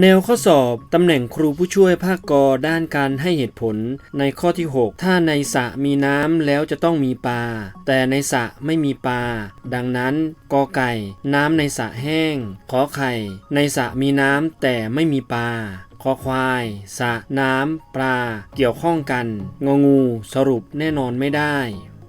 แนวข้อสอบตำแหน่งครูผู้ช่วยภาคกอด้านการให้เหตุผลในข้อที่ 6 ถ้าในสระมีน้ำแล้วจะต้องมีปลา แต่ในสระไม่มีปลา ดังนั้นกอไก่ น้ำในสระแห้ง ขอไข่ ในสระมีน้ำแต่ไม่มีปลาคอควายสระน้ำ ปลา เกี่ยวข้องกัน งงู สรุปแน่นอนไม่ได้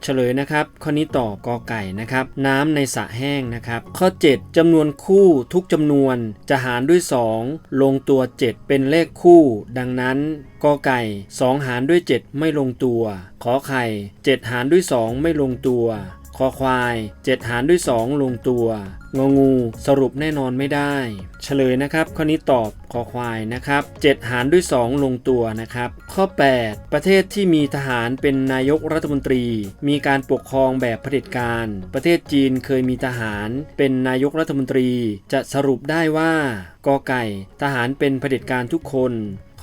เฉลยนะครับข้อนี้ตอบกอไก่นะครับน้ำในสระแห้งนะครับ ข้อ 7จำนวนคู่ทุกจำนวนจะหารด้วย 2 ลงตัว 7 เป็นเลขคู่ ดังนั้นกอไก่ 2 หารด้วย 7 ไม่ลงตัว ขอไข่ 7 หารด้วย 2 ไม่ลงตัวคอควาย 7 หารด้วย 2 ลงตัว งองู สรุปแน่นอนไม่ได้ เฉลยนะครับ ข้อนี้ตอบคอควายนะครับ 7 หารด้วย 2 ลงตัวนะครับ ข้อ 8 ประเทศที่มีทหารเป็นนายกรัฐมนตรี มีการปกครองแบบเผด็จการ ประเทศจีนเคยมีทหารเป็นนายกรัฐมนตรี จะสรุปได้ว่ากอไก่ ทหารเป็นเผด็จการทุกคน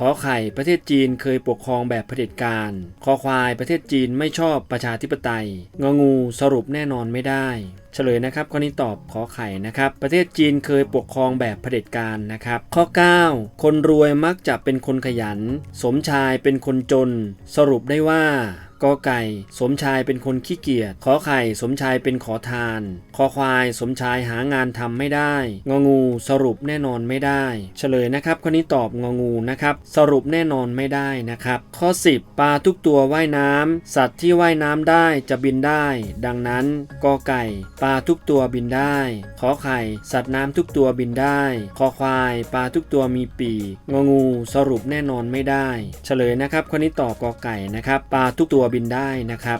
ขอไข่ประเทศจีนเคยปกครองแบบเผด็จการคอควายประเทศจีนไม่ชอบประชาธิปไตย งองูสรุปแน่นอนไม่ได้เฉลยนะครับข้อนี้ตอบขอไข่นะครับ ประเทศจีนเคยปกครองแบบเผด็จการนะครับ ข้อ 9 คนรวยมักจะเป็นคนขยัน สมชายเป็นคนจน สรุปได้ว่า กอไก่ สมชายเป็นคนขี้เกียจ ขอไข่ สมชายเป็นขอทาน คอควาย สมชายหางานทำไม่ได้ งองูสรุปแน่นอนไม่ได้ เฉลยนะครับข้อนี้ตอบงองูนะครับ สรุปแน่นอนไม่ได้นะครับ ข้อ 10 ปลาทุกตัวว่ายน้ำสัตว์ที่ว่ายน้ำได้จะบินได้ ดังนั้นกอไก่ ปลาทุกตัวบินได้ ขอไข่ สัตว์น้ำทุกตัวบินได้ คอควาย ปลาทุกตัวมีปีกงองูสรุปแน่นอนไม่ได้ เฉลยนะครับข้อนี้ตอบกอไก่นะครับ ปลาทุกตัวบินได้นะครับ